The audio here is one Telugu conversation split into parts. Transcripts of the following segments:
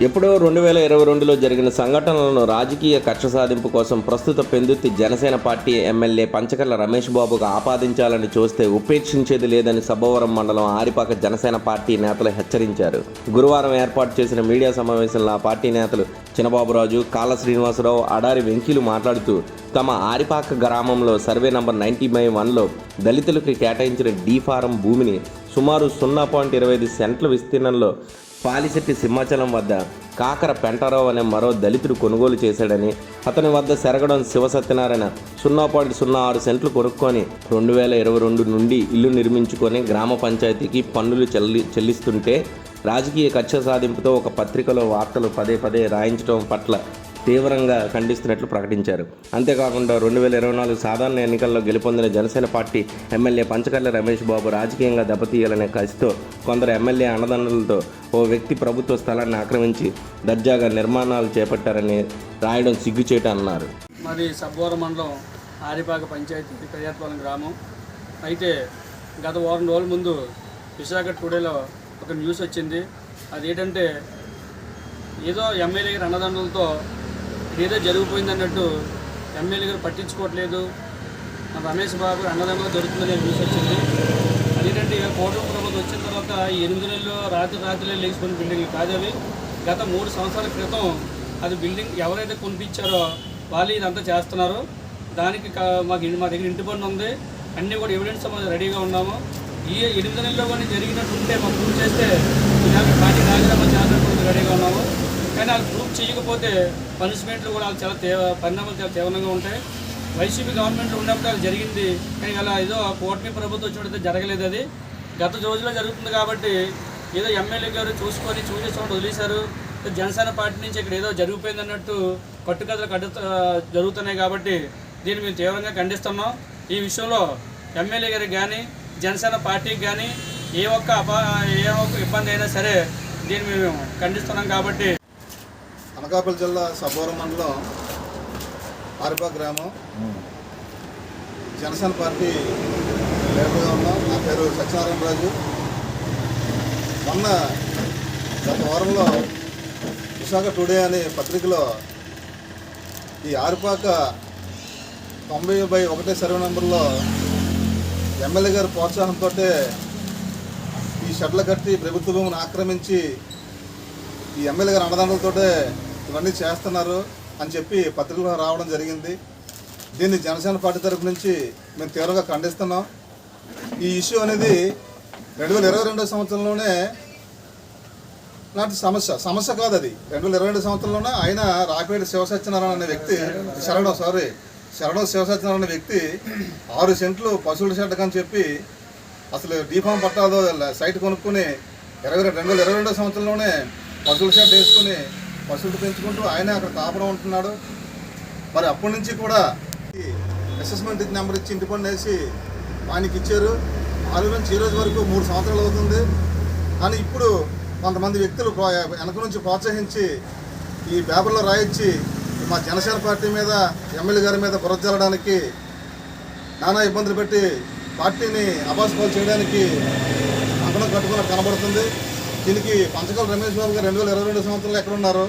ఎప్పుడో రెండు వేల ఇరవై రెండులో జరిగిన సంఘటనలను రాజకీయ కక్ష సాధింపు కోసం ప్రస్తుత పెందుత్తి జనసేన పార్టీ ఎమ్మెల్యే పంచకర్ల రమేష్ బాబుకు ఆపాదించాలని చూస్తే ఉపేక్షించేది లేదని సబ్బవరం మండలం ఆరిపాక జనసేన పార్టీ నేతలు హెచ్చరించారు. గురువారం ఏర్పాటు చేసిన మీడియా సమావేశంలో ఆ పార్టీ నేతలు చినబాబురాజు కాళ్ళ శ్రీనివాసరావు అడారి వెంకీలు మాట్లాడుతూ తమ ఆరిపాక గ్రామంలో సర్వే నంబర్ నైంటీ బై వన్లో దళితులకు కేటాయించిన డీ ఫారం భూమిని సుమారు సున్నా పాయింట్ ఇరవై ఐదు సెంట్ల విస్తీర్ణంలో పాలిశెట్టి సింహాచలం వద్ద కాకర పెంటారావు అనే మరో దళితుడు కొనుగోలు చేశాడని అతని వద్ద సెరగడం శివసత్యనారాయణ సున్నా పాయింట్ సున్నా ఆరు సెంట్లు కొనుక్కొని రెండు వేల ఇరవై రెండు నుండి ఇల్లు నిర్మించుకొని గ్రామ పంచాయతీకి పన్నులు చెల్లి చెల్లిస్తుంటే రాజకీయ కక్ష సాధింపుతో ఒక పత్రికలో వార్తలు పదే పదే రాయించడం పట్ల తీవ్రంగా ఖండిస్తున్నట్లు ప్రకటించారు. అంతేకాకుండా రెండు వేల ఇరవై నాలుగు సాధారణ ఎన్నికల్లో గెలుపొందిన జనసేన పార్టీ ఎమ్మెల్యే పంచకర్ల రమేష్ బాబు రాజకీయంగా దెబ్బతీయాలనే కసితో కొందరు ఎమ్మెల్యే అన్నదండలతో ఓ వ్యక్తి ప్రభుత్వ స్థలాన్ని ఆక్రమించి దర్జాగా నిర్మాణాలు చేపట్టారని రాయడం సిగ్గుచేట అన్నారు. మరి సబ్బోర మండలం ఆరిపాక పంచాయతీ కళ్యాణపాలెం గ్రామం. అయితే గత వారం రోజుల ముందు విశాఖ టుడేలో ఒక న్యూస్ వచ్చింది. అదేంటంటే ఏదో ఎమ్మెల్యే గారి అన్నదండలతో ఏదో జరిగిపోయింది అన్నట్టు ఎమ్మెల్యే గారు పట్టించుకోవట్లేదు. రమేష్ బాబు అన్నదండలు దొరుకుతుందని న్యూస్ వచ్చింది. అదేంటంటే ఇక కూటమి ప్రభుత్వం వచ్చిన తర్వాత ఈ ఎనిమిది నెలల్లో రాత్రి రాత్రిలో లేచిపోయిన బిల్డింగ్లు కాదు అవి. గత మూడు సంవత్సరాల క్రితం అది బిల్డింగ్ ఎవరైతే కొనిపించారో వాళ్ళు ఇదంతా చేస్తున్నారు. దానికి కా- మాకు మా దగ్గర ఇంటి పన్ను ఉంది. అన్నీ కూడా ఎవిడెన్స్ మనం రెడీగా ఉన్నాము. ఈ ఎనిమిది నెలల్లో కానీ జరిగినట్టు ఉంటే మాకు పూర్తి చేస్తే ఇలాగ పార్టీ రాజీనామా చేయాలనుకుంటూ రెడీగా ఉన్నాము. కానీ వాళ్ళు ప్రూఫ్ చేయకపోతే పనిష్మెంట్లు కూడా వాళ్ళు చాలా తీవ్ర పరిణామాలు చాలా తీవ్రంగా ఉంటాయి. వైసీపీ గవర్నమెంట్లో ఉన్నప్పుడు అది జరిగింది. కానీ అలా ఏదో కూటమి ప్రభుత్వం చూడతే జరగలేదు అది. గత రోజుల్లో జరుగుతుంది కాబట్టి ఏదో ఎమ్మెల్యే గారు చూసుకొని చూసే చోట వదిలేశారు. జనసేన పార్టీ నుంచి ఇక్కడ ఏదో జరిగిపోయింది అన్నట్టు కట్టుకథలు కట్టు జరుగుతున్నాయి కాబట్టి దీన్ని మేము తీవ్రంగా ఖండిస్తున్నాం. ఈ విషయంలో ఎమ్మెల్యే గారికి కానీ జనసేన పార్టీకి కానీ ఏ ఒక్క అపా ఏ ఒక్క ఇబ్బంది అయినా సరే దీన్ని మేము ఖండిస్తున్నాం కాబట్టి అనకాపల్లి జిల్లా సబ్బవరం మండలం ఆరిపా గ్రామం. జనసేన పార్టీ లీడర్గా ఉన్నాం. నా పేరు సత్యనారాయణ రాజు. మొన్న గత వారంలో విశాఖ టుడే అనే పత్రికలో ఈ ఆరిపాక తొంభై బై ఒకటే సర్వే నెంబర్లో ఎమ్మెల్యే గారి ప్రోత్సాహంతో ఈ షెడ్ల కట్టి ప్రభుత్వ భూమిని ఆక్రమించి ఈ ఎమ్మెల్యే గారి అన్నదండలతోటే ఇవన్నీ చేస్తున్నారు అని చెప్పి పత్రికలో రావడం జరిగింది. దీన్ని జనసేన పార్టీ తరపు నుంచి మేము తీవ్రంగా ఖండిస్తున్నాం. ఈ ఇష్యూ అనేది రెండు వేల ఇరవై రెండో సంవత్సరంలోనే నాటి సమస్య సమస్య కాదు అది. రెండు వేల ఇరవై రెండు సంవత్సరంలోనే ఆయన రాపేటి శివసత్యనారాయణ అనే వ్యక్తి శరణం సారీ శరణం శివసత్యనారాయణ అనే వ్యక్తి ఆరు సెంట్లు పశువుల షెడ్ అని చెప్పి అసలు డీఫామ్ పట్టాలో సైట్ కొనుక్కుని ఇరవై రెండు వేల ఇరవై రెండో సంవత్సరంలోనే పశువుల షెడ్ వేసుకుని పశువులు పెంచుకుంటూ ఆయనే అక్కడ కాపురం ఉంటున్నాడు. మరి అప్పటి నుంచి కూడా అసెస్మెంట్ నెంబర్ ఇచ్చి ఇంటి పన్ను వేసి ఆయనకి ఇచ్చారు. ఆరు నుంచి ఈ రోజు వరకు మూడు సంవత్సరాలు అవుతుంది. కానీ ఇప్పుడు కొంతమంది వ్యక్తులు వెనక నుంచి ప్రోత్సహించి ఈ పేపర్లో రాయించి మా జనసేన పార్టీ మీద ఎమ్మెల్యే గారి మీద బురద జల్లడానికి నానా ఇబ్బందులు పెట్టి పార్టీని అబాస్పాలు చేయడానికి అంకణం కట్టుకున్నట్టు కనబడుతుంది. దీనికి పంచకల రమేష్ బాబు గారు రెండు వేల ఇరవై రెండు సంవత్సరంలో ఎక్కడ ఉన్నారు?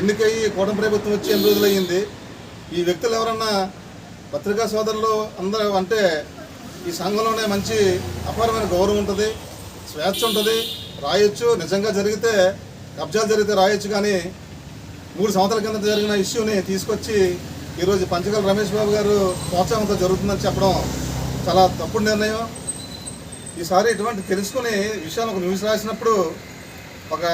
ఎన్నికయ్యి కూటమి ప్రభుత్వం వచ్చి ఎన్ని రోజులు అయ్యింది ఈ వ్యక్తులు ఎవరన్నా పత్రికా సోదరులు అందరూ అంటే ఈ సంఘంలోనే మంచి అపారమైన గౌరవం ఉంటుంది స్వేచ్ఛ ఉంటుంది రాయొచ్చు నిజంగా జరిగితే కబ్జాలు జరిగితే రాయొచ్చు కానీ మూడు సంవత్సరాల కింద జరిగిన ఇష్యూని తీసుకొచ్చి ఈరోజు పంచకల్ రమేష్ బాబు గారు ప్రోత్సాహంతో జరుగుతుందని చెప్పడం చాలా తప్పుడు నిర్ణయం. ఈసారి ఇటువంటి తెలుసుకుని విషయాలు ఒక న్యూస్ రాసినప్పుడు ఒక